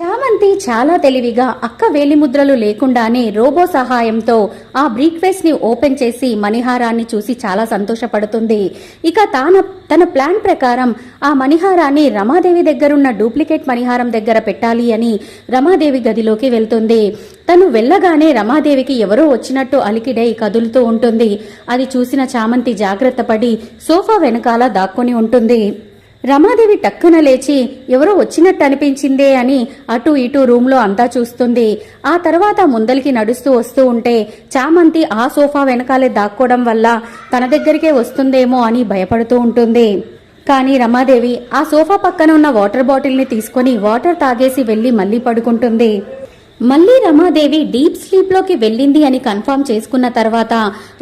చామంతి చాలా తెలివిగా అక్క వేలిముద్రలు లేకుండానే రోబో సహాయంతో ఆ బ్రీక్ఫేస్ని ఓపెన్ చేసి మణిహారాన్ని చూసి చాలా సంతోషపడుతుంది. ఇక తాన తన ప్లాన్ ప్రకారం ఆ మణిహారాన్ని రమాదేవి దగ్గరున్న డూప్లికేట్ మణిహారం దగ్గర పెట్టాలి అని రమాదేవి గదిలోకి వెళ్తుంది. తను వెళ్ళగానే రమాదేవికి ఎవరో వచ్చినట్టు అలికిడై కదులుతూ ఉంటుంది. అది చూసిన చామంతి జాగ్రత్త సోఫా వెనకాల దాక్కుని ఉంటుంది. రమాదేవి టక్కున లేచి ఎవరో వచ్చినట్టు అనిపించిందే అని అటు ఇటు రూమ్లో అంతా చూస్తుంది. ఆ తర్వాత ముందలికి నడుస్తూ వస్తూ ఉంటే చామంతి ఆ సోఫా వెనకాలే దాక్కోవడం వల్ల తన దగ్గరికే వస్తుందేమో అని భయపడుతూ ఉంటుంది. కానీ రమాదేవి ఆ సోఫా పక్కన ఉన్న వాటర్ బాటిల్ని తీసుకొని వాటర్ తాగేసి వెళ్ళి మళ్ళీ పడుకుంటుంది. మళ్ళీ రమాదేవి డీప్ స్లీప్లోకి వెళ్ళింది అని కన్ఫర్మ్ చేసుకున్న తర్వాత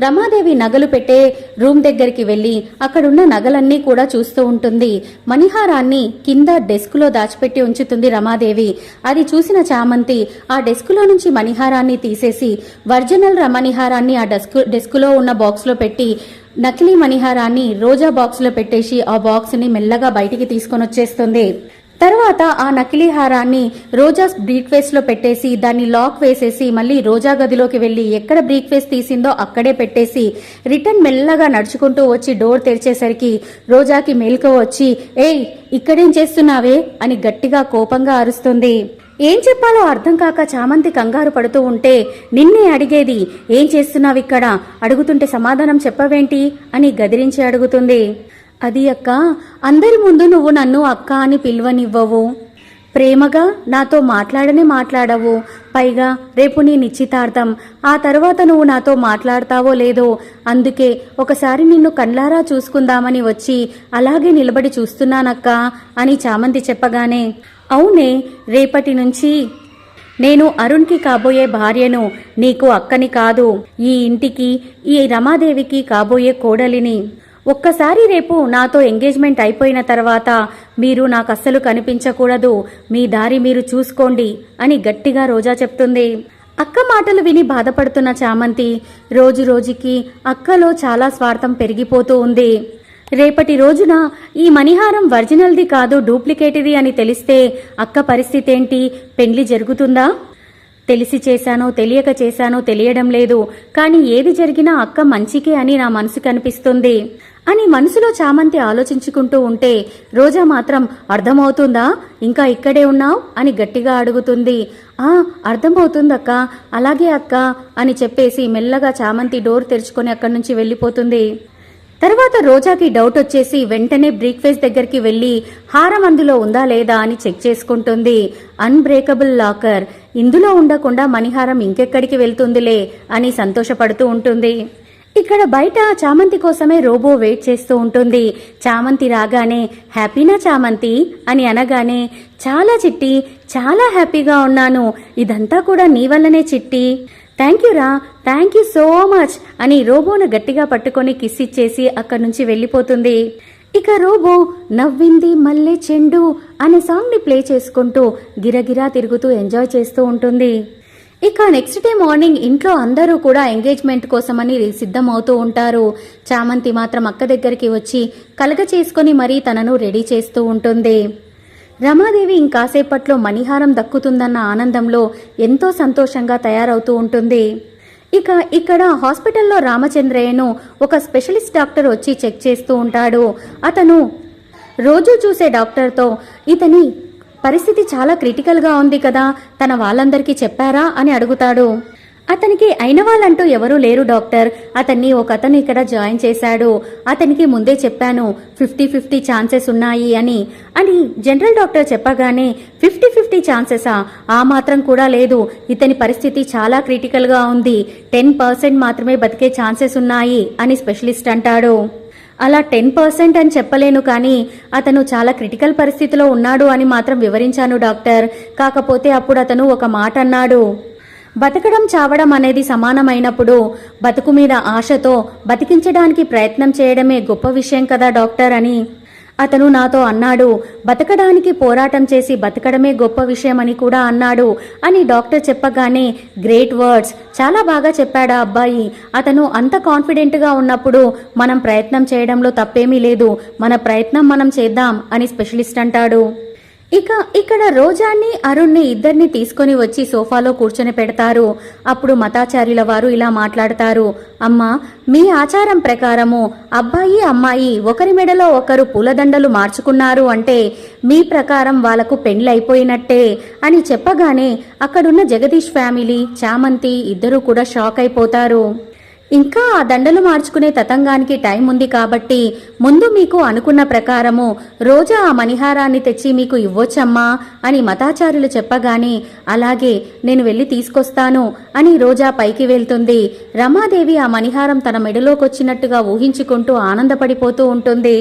రమాదేవి నగలు పెట్టే రూమ్ దగ్గరికి వెళ్ళి అక్కడున్న నగలన్నీ కూడా చూస్తూ ఉంటుంది. మణిహారాన్ని కింద డెస్క్లో దాచిపెట్టి ఉంచుతుంది రమాదేవి. అది చూసిన చామంతి ఆ డెస్క్లో నుంచి మణిహారాన్ని తీసేసి ఒరిజినల్ రమణిహారాన్ని ఆ డెస్క్ డెస్క్లో ఉన్న బాక్స్లో పెట్టి నకిలీ మణిహారాన్ని రోజా బాక్స్లో పెట్టేసి ఆ బాక్స్ని మెల్లగా బయటికి తీసుకొని వచ్చేస్తుంది. తర్వాత ఆ నకిలీ హారాన్ని రోజా బ్రీక్లో పెట్టేసి దాన్ని లాక్ వేసేసి మళ్ళీ రోజా గదిలోకి వెళ్ళి ఎక్కడ బ్రీక్ ఫేస్ తీసిందో అక్కడే పెట్టేసి రిటర్న్ మెల్లగా నడుచుకుంటూ వచ్చి డోర్ తెరిచేసరికి రోజాకి మేల్కో వచ్చి ఏయ్ ఇక్కడేం చేస్తున్నావే? అని గట్టిగా కోపంగా అరుస్తుంది. ఏం చెప్పాలో అర్థం కాక చామంతి కంగారు పడుతూ ఉంటే నిన్నే అడిగేది ఏం చేస్తున్నావు ఇక్కడ? అడుగుతుంటే సమాధానం చెప్పవేంటి? అని గదిరించి అడుగుతుంది. అది అక్క అందరి ముందు నువ్వు నన్ను అక్క అని పిలువనివ్వవు. ప్రేమగా నాతో మాట్లాడనే మాట్లాడవు. పైగా రేపు నీ నిశ్చితార్థం. ఆ తర్వాత నువ్వు నాతో మాట్లాడతావో లేదో అందుకే ఒకసారి నిన్ను కళ్ళారా చూసుకుందామని వచ్చి అలాగే నిలబడి చూస్తున్నానక్క అని చామంతి చెప్పగానే అవునే రేపటి నుంచి నేను అరుణ్కి కాబోయే భార్యను నీకు అక్కని కాదు ఈ ఇంటికి ఈ రమాదేవికి కాబోయే కోడలిని. ఒక్కసారి రేపు నాతో ఎంగేజ్మెంట్ అయిపోయిన తర్వాత మీరు నాకు అస్సలు కనిపించకూడదు. మీ దారి మీరు చూసుకోండి అని గట్టిగా రోజా చెప్తుంది. అక్క మాటలు విని బాధపడుతున్న చామంతి రోజు రోజుకి అక్కలో చాలా స్వార్థం పెరిగిపోతూ ఉంది. రేపటి రోజున ఈ మణిహారం ఒరిజినల్ది కాదు డూప్లికేట్ది అని తెలిస్తే అక్క పరిస్థితి ఏంటి పెండ్లి జరుగుతుందా? తెలిసి చేశానో తెలియక చేశానో తెలియడం లేదు. కానీ ఏది జరిగినా అక్క మంచికే అని నా మనసు కనిపిస్తుంది. అని మనసులో చామంతి ఆలోచించుకుంటూ ఉంటే రోజా మాత్రం అర్థమవుతుందా? ఇంకా ఇక్కడే ఉన్నావు? అని గట్టిగా అడుగుతుంది. ఆ అర్థమవుతుందక్క. అలాగే అక్క అని చెప్పేసి మెల్లగా చామంతి డోర్ తెరుచుకొని అక్కడి నుంచి వెళ్ళిపోతుంది. తర్వాత రోజాకి డౌట్ వచ్చేసి వెంటనే బ్రేక్ఫేస్ దగ్గరికి వెళ్ళి హారం అందులో ఉందా లేదా? అని చెక్ చేసుకుంటుంది. Unbreakable locker. ఇందులో ఉండకుండా మణిహారం ఇంకెక్కడికి వెళ్తుందిలే అని సంతోషపడుతూ ఉంటుంది. ఇక్కడ బయట చామంతి కోసమే రోబో వెయిట్ చేస్తూ ఉంటుంది. చామంతి రాగానే హ్యాపీనా చామంతి అని అనగానే చాలా చిట్టి చాలా హ్యాపీగా ఉన్నాను. ఇదంతా కూడా నీ వల్లనే చిట్టి. థ్యాంక్ యూ రా థ్యాంక్ యూ సో మచ్ అని రోబోను గట్టిగా పట్టుకొని కిస్ ఇచ్చేసి అక్కడి నుంచి వెళ్ళిపోతుంది. ఇక రోబో నవ్వింది మల్లె చెండు అనే సాంగ్ని ప్లే చేసుకుంటూ గిరగిరా తిరుగుతూ ఎంజాయ్ చేస్తూ ఉంటుంది. ఇక నెక్స్ట్ డే మార్నింగ్ ఇంట్లో అందరూ కూడా ఎంగేజ్మెంట్ కోసమని సిద్ధమవుతూ ఉంటారు. చామంతి మాత్రం అక్క దగ్గరికి వచ్చి కలగ చేసుకుని మరీ తనను రెడీ చేస్తూ ఉంటుంది. రమాదేవి ఇంకాసేపట్లో మణిహారం దక్కుతుందన్న ఆనందంలో ఎంతో సంతోషంగా తయారవుతూ ఉంటుంది. ఇక ఇక్కడ హాస్పిటల్లో రామచంద్రయ్యను ఒక స్పెషలిస్ట్ డాక్టర్ వచ్చి చెక్ చేస్తూ ఉంటాడు. అతను రోజు చూసే డాక్టర్తో ఇతని పరిస్థితి చాలా క్రిటికల్గా ఉంది కదా తన వాళ్ళందరికీ చెప్పారా అని అడుగుతాడు. అతనికి అయిన వాళ్ళంటూ ఎవరూ లేరు డాక్టర్. అతన్ని ఒక అతను ఇక్కడ జాయిన్ చేశాడు. అతనికి ముందే చెప్పాను ఫిఫ్టీ ఫిఫ్టీ ఛాన్సెస్ ఉన్నాయి అని. అని జనరల్ డాక్టర్ చెప్పగానే ఫిఫ్టీ ఫిఫ్టీ ఛాన్సెసా? ఆ మాత్రం కూడా లేదు. ఇతని పరిస్థితి చాలా క్రిటికల్గా ఉంది. టెన్ పర్సెంట్ మాత్రమే బతికే ఛాన్సెస్ ఉన్నాయి అని స్పెషలిస్ట్ అంటాడు. అలా టెన్ పర్సెంట్ అని చెప్పలేను కానీ అతను చాలా క్రిటికల్ పరిస్థితిలో ఉన్నాడు అని మాత్రం వివరించాను డాక్టర్. కాకపోతే అప్పుడు అతను ఒక మాట అన్నాడు. బతకడం చావడం అనేది సమానమైనప్పుడు బతుకు మీద ఆశతో బతికించడానికి ప్రయత్నం చేయడమే గొప్ప విషయం కదా డాక్టర్ అని అతను నాతో అన్నాడు బతకడానికి పోరాటం చేసి బతకడమే గొప్ప విషయమని కూడా అన్నాడు అని డాక్టర్ చెప్పగానే గ్రేట్ వర్డ్స్. చాలా బాగా చెప్పాడా అబ్బాయి. అతను అంత కాన్ఫిడెంట్గా ఉన్నప్పుడు మనం ప్రయత్నం చేయడంలో తప్పేమీ లేదు. మన ప్రయత్నం మనం చేద్దాం అని స్పెషలిస్ట్ అంటాడు. ఇక ఇక్కడ రోజాని అరుణ్ని ఇద్దరిని తీసుకొని వచ్చి సోఫాలో కూర్చొని పెడతారు. అప్పుడు మతాచార్యుల వారు ఇలా మాట్లాడతారు. అమ్మా మీ ఆచారం ప్రకారము అబ్బాయి అమ్మాయి ఒకరి మెడలో ఒకరు పూలదండలు మార్చుకున్నారు అంటే మీ ప్రకారం వాళ్ళకు పెండ్లైపోయినట్టే అని చెప్పగానే అక్కడున్న జగదీష్ ఫ్యామిలీ చామంతి ఇద్దరూ కూడా షాక్ అయిపోతారు. ఇంకా ఆ దండలు మార్చుకునే తతంగానికి టైం ఉంది కాబట్టి ముందు మీకు అనుకున్న ప్రకారము రోజా ఆ మణిహారాన్ని తెచ్చి మీకు ఇవ్వొచ్చమ్మా అని మతాచారులు చెప్పగానే అలాగే నేను వెళ్ళి తీసుకొస్తాను అని రోజా పైకి వెళ్తుంది. రమాదేవి ఆ మణిహారం తన మెడలోకొచ్చినట్టుగా ఊహించుకుంటూ ఆనందపడిపోతూ ఉంటుంది.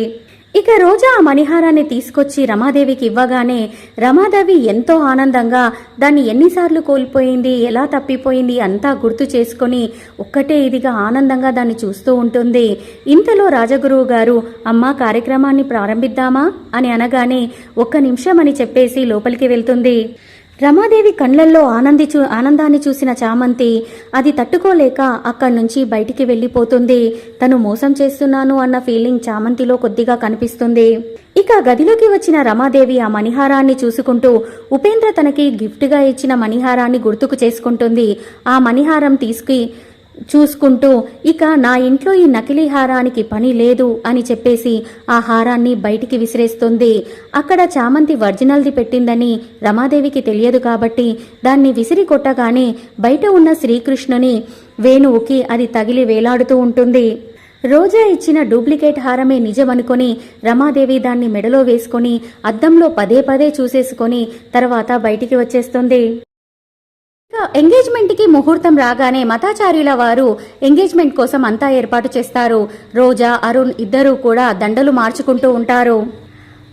ఇక రోజా ఆ మణిహారాన్ని తీసుకొచ్చి రమాదేవికి ఇవ్వగానే రమాదేవి ఎంతో ఆనందంగా దాన్ని ఎన్నిసార్లు కోల్పోయింది ఎలా తప్పిపోయింది అంతా గుర్తు చేసుకొని ఒక్కటే ఇదిగా ఆనందంగా దాన్ని చూస్తూ ఉంటుంది. ఇంతలో రాజగురువు గారు అమ్మా కార్యక్రమాన్ని ప్రారంభిద్దామా? అని అనగానే ఒక్క నిమిషం అని చెప్పేసి లోపలికి వెళ్తుంది. రమాదేవి కళ్ళల్లో ఆనంది చూ ఆనందాన్ని చూసిన చామంతి అది తట్టుకోలేక అక్కడి నుంచి బయటికి వెళ్ళిపోతుంది. తను మోసం చేస్తున్నాను అన్న ఫీలింగ్ చామంతిలో కొద్దిగా కనిపిస్తుంది. ఇక గదిలోకి వచ్చిన రమాదేవి ఆ మణిహారాన్ని చూసుకుంటూ ఉపేంద్ర తనకి గిఫ్ట్గా ఇచ్చిన మణిహారాన్ని గుర్తుకు చేసుకుంటుంది. ఆ మణిహారం తీసుకు చూసుకుంటూ ఇక నా ఇంట్లో ఈ నకిలీ హారానికి పని లేదు అని చెప్పేసి ఆ హారాన్ని బయటికి విసిరేస్తుంది. అక్కడ చామంతి ఒరిజినల్ది పెట్టిందని రమాదేవికి తెలియదు కాబట్టి దాన్ని విసిరి కొట్టగానే బయట ఉన్న శ్రీకృష్ణుని వేణువుకి అది తగిలి వేలాడుతూ ఉంటుంది. రోజా ఇచ్చిన డూప్లికేట్ హారమే నిజమనుకొని రమాదేవి దాన్ని మెడలో వేసుకొని అద్దంలో పదే పదే చూసేసుకొని తర్వాత బయటికి వచ్చేస్తుంది. ఎంగేజ్మెంట్కి ముహూర్తం రాగానే మతాచార్యుల వారు ఎంగేజ్మెంట్ కోసం అంతా ఏర్పాటు చేస్తారు. రోజా అరుణ్ ఇద్దరూ కూడా దండలు మార్చుకుంటూ ఉంటారు.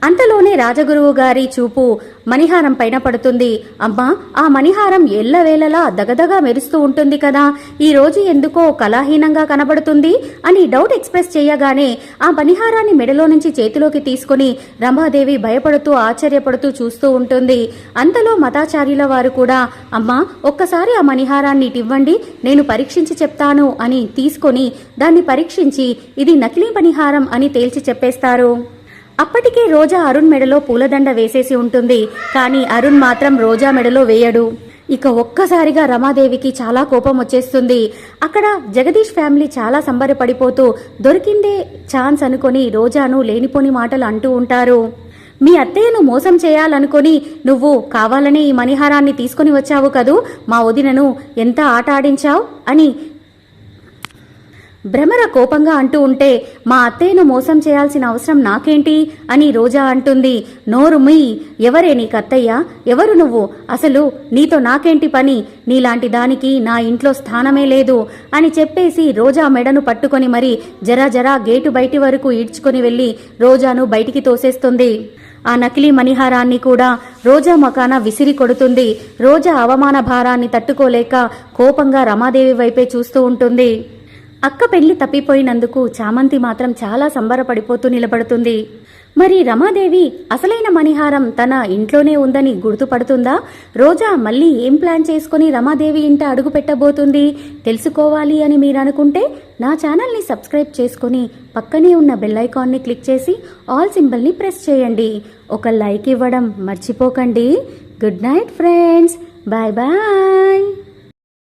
అంతలోనే రాజగురువు గారి చూపు మణిహారం పైన పడుతుంది. అమ్మా ఆ మణిహారం ఎల్లవేళలా దగదగా మెరుస్తూ ఉంటుంది కదా. ఈ రోజు ఎందుకో కళాహీనంగా కనబడుతుంది అని డౌట్ ఎక్స్ప్రెస్ చేయగానే ఆ మణిహారాన్ని మెడలో నుంచి చేతిలోకి తీసుకుని రమాదేవి భయపడుతూ ఆశ్చర్యపడుతూ చూస్తూ ఉంటుంది. అంతలో మతాచార్యుల వారు కూడా అమ్మా ఒక్కసారి ఆ మణిహారాన్ని ఇటివ్వండి నేను పరీక్షించి చెప్తాను అని తీసుకొని దాన్ని పరీక్షించి ఇది నకిలీ మణిహారం అని తేల్చి చెప్పేస్తారు. అప్పటికే రోజా అరుణ్ మెడలో పూలదండ వేసేసి ఉంటుంది. కానీ అరుణ్ మాత్రం రోజా మెడలో వేయడు. ఇక ఒక్కసారిగా రమాదేవికి చాలా కోపం వచ్చేస్తుంది. అక్కడ జగదీష్ ఫ్యామిలీ చాలా సంబరపడిపోతూ దొరికిందే ఛాన్స్ అనుకొని రోజాను లేనిపోని మాటలు అంటూ ఉంటారు. మీ అత్తయ్యను మోసం చేయాలనుకొని నువ్వు కావాలనే ఈ మణిహారాన్ని తీసుకుని వచ్చావు కదూ? మా వదినను ఎంత ఆట ఆడించావు? అని భ్రమర కోపంగా అంటూ ఉంటే మా అత్తయ్యను మోసం చేయాల్సిన అవసరం నాకేంటి? అని రోజా అంటుంది. నోరు మీ. ఎవరే నీకు అత్తయ్య ఎవరు నువ్వు? అసలు నీతో నాకేంటి పని? నీలాంటి దానికి నా ఇంట్లో స్థానమే లేదు అని చెప్పేసి రోజా మెడను పట్టుకొని మరి జరా జరా గేటు బయటి వరకు ఈడ్చుకొని వెళ్ళి రోజాను బయటికి తోసేస్తుంది. ఆ నకిలీ మణిహారాన్ని కూడా రోజా మకాన విసిరి కొడుతుంది. రోజా అవమాన భారాన్ని తట్టుకోలేక కోపంగా రమాదేవి వైపే చూస్తూ ఉంటుంది. అక్క పెళ్ళి తప్పిపోయినందుకు చామంతి మాత్రం చాలా సంబరపడిపోతూ నిలబడుతుంది. మరి రమాదేవి అసలైన మణిహారం తన ఇంట్లోనే ఉందని గుర్తుపడుతుందా? రోజా మళ్ళీ ఏం ప్లాన్ చేసుకుని రమాదేవి ఇంట అడుగు పెట్టబోతుంది? తెలుసుకోవాలి అని మీరు అనుకుంటే నా ఛానల్ని సబ్స్క్రైబ్ చేసుకుని పక్కనే ఉన్న బెల్ ఐకాన్ని క్లిక్ చేసి ఆల్ సింబల్ని ప్రెస్ చేయండి. ఒక లైక్ ఇవ్వడం మర్చిపోకండి. Good night friends. Bye bye.